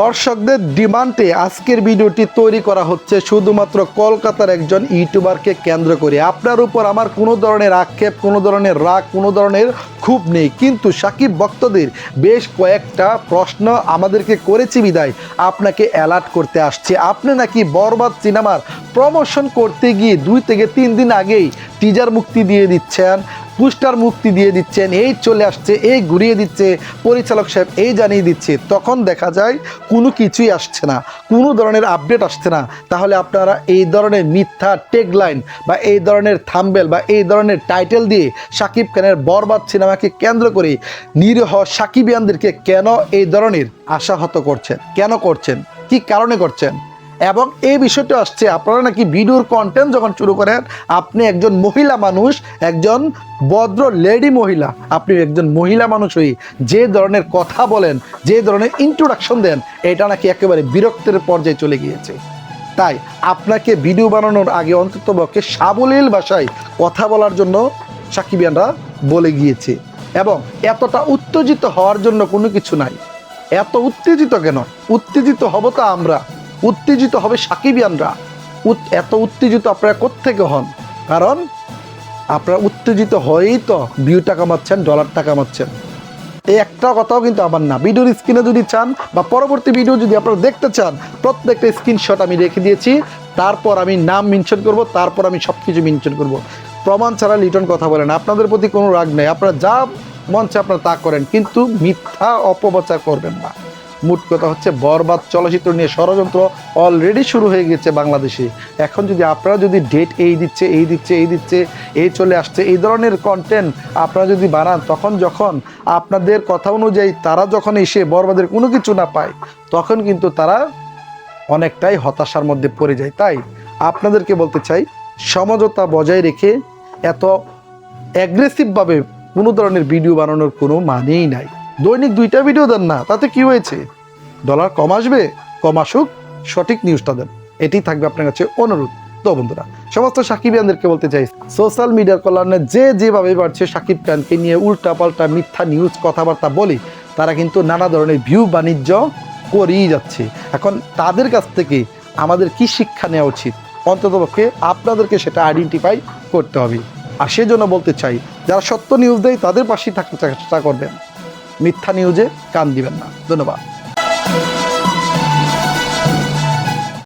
দর্শকদের ডিমান্ডে আজকের ভিডিওটি তৈরি করা হচ্ছে শুধুমাত্র কলকাতার একজন ইউটিউবারকে কেন্দ্র করে। আপনার উপর আমার কোনো ধরনের আক্ষেপ, কোনো ধরনের রাগ, কোনো ধরনের খুব নেই। কিন্তু সাকিব ভক্তদের বেশ কয়েকটা প্রশ্ন আমাদেরকে করেছি বিদায়। আপনাকে অ্যালার্ট করতে আসছে। আপনি নাকি বরবাদ সিনেমার প্রমোশন করতে গিয়ে দুই থেকে তিন দিন আগেই টিজার মুক্তি দিয়ে দিচ্ছেন? পুস্টার মুক্তি দিয়ে দিচ্ছেন, এই চলে আসছে, এই ঘুরিয়ে দিচ্ছে, পরিচালক সাহেব এই জানিয়ে দিচ্ছে, তখন দেখা যায় কোনো কিছুই আসছে না, কোনো ধরনের আপডেট আসছে না। তাহলে আপনারা এই ধরনের মিথ্যা টেগলাইন বা এই ধরনের থাম্বেল বা এই ধরনের টাইটেল দিয়ে সাকিব খানের বরবাদ সিনেমাকে কেন্দ্র করে নিরীহ সাকিবিয়ানদেরকে কেন এই ধরনের আশাহত করছেন, কেন করছেন, কি কারণে করছেন? এবং এই বিষয়টা আসছে, আপনারা নাকি ভিডিওর কন্টেন্ট যখন শুরু করেন, আপনি একজন মহিলা মানুষ, একজন ভদ্র লেডি মহিলা, আপনি একজন মহিলা মানুষ হয়ে যে ধরনের কথা বলেন, যে ধরনের ইন্ট্রোডাকশন দেন, এটা নাকি একেবারে বিরক্তের পর্যায়ে চলে গিয়েছে। তাই আপনাকে ভিডিও বানানোর আগে অন্তত অন্ততপক্ষে সাবলীল ভাষায় কথা বলার জন্য সাকিবিয়ানরা বলে গিয়েছে। এবং এতটা উত্তেজিত হওয়ার জন্য কোনো কিছু নাই। এত উত্তেজিত কেন? উত্তেজিত হব তো আমরা। উত্তেজিত হবে সাকিবিয়ানরা। এত উত্তেজিত আপনারা কোত্থেকে হন? কারণ আপনারা উত্তেজিত হয়েই তো ভিউটা কামাচ্ছেন ডলারটা কামাচ্ছেন এই একটা কথাও কিন্তু আমার না। ভিডিওর স্ক্রিনে যদি চান বা পরবর্তী ভিডিও যদি আপনারা দেখতে চান, প্রত্যেকটা স্ক্রিনশট আমি রেখে দিয়েছি। তারপর আমি নাম মেনশন করব, তারপর আমি সব কিছু মেনশন করব। প্রমাণ ছাড়া লিটন কথা বলেন আপনাদের প্রতি কোনো রাগ নেই। আপনারা যা মঞ্চে আপনারা তা করেন। কিন্তু মিথ্যা অপপ্রচার করবেন না। মোট কথা হচ্ছে বরবাদ চলচ্চিত্র নিয়ে ষড়যন্ত্র অলরেডি শুরু হয়ে গেছে বাংলাদেশে। এখন যদি আপনারা যদি ডেট এই দিচ্ছে এই দিচ্ছে এই দিচ্ছে, এই চলে আসছে, এই ধরনের কন্টেন্ট আপনারা যদি বানান, তখন যখন আপনাদের কথা অনুযায়ী তারা যখন এসে বরবাদের কোনো কিছু না পায়, তখন কিন্তু তারা অনেকটাই হতাশার মধ্যে পড়ে যায়। তাই আপনাদেরকে বলতে চাই, সমঝোতা বজায় রেখে এত অ্যাগ্রেসিভভাবে কোনো ধরনের ভিডিও বানানোর কোনো মানেই নাই। দৈনিক দুইটা ভিডিও দেন না, তাতে কি হয়েছে? ডলার কম আসবে, কম আসুক, সঠিক নিউজটা দেন। এটি থাকবে আপনার কাছে অনুরোধ। তো বন্ধুরা, সমস্ত সাকিবিয়ানদেরকে বলতে চাই সোশ্যাল মিডিয়ার কল্যাণে যে যেভাবে পারছে সাকিব খানকে নিয়ে উল্টা পাল্টা মিথ্যা নিউজ কথাবার্তা বলে, তারা কিন্তু নানা ধরনের ভিউ বাণিজ্য করেই যাচ্ছে। এখন তাদের কাছ থেকে আমাদের কি শিক্ষা নেওয়া উচিত? অন্ততপক্ষে আপনাদেরকে সেটা আইডেন্টিফাই করতে হবে। আর সেজন্য বলতে চাই, যারা সত্য নিউজ দেয়, তাদের পাশেই থাকতে চেষ্টা করবেন। মিথ্যা নিউজে কান দিবেন না। ধন্যবাদ।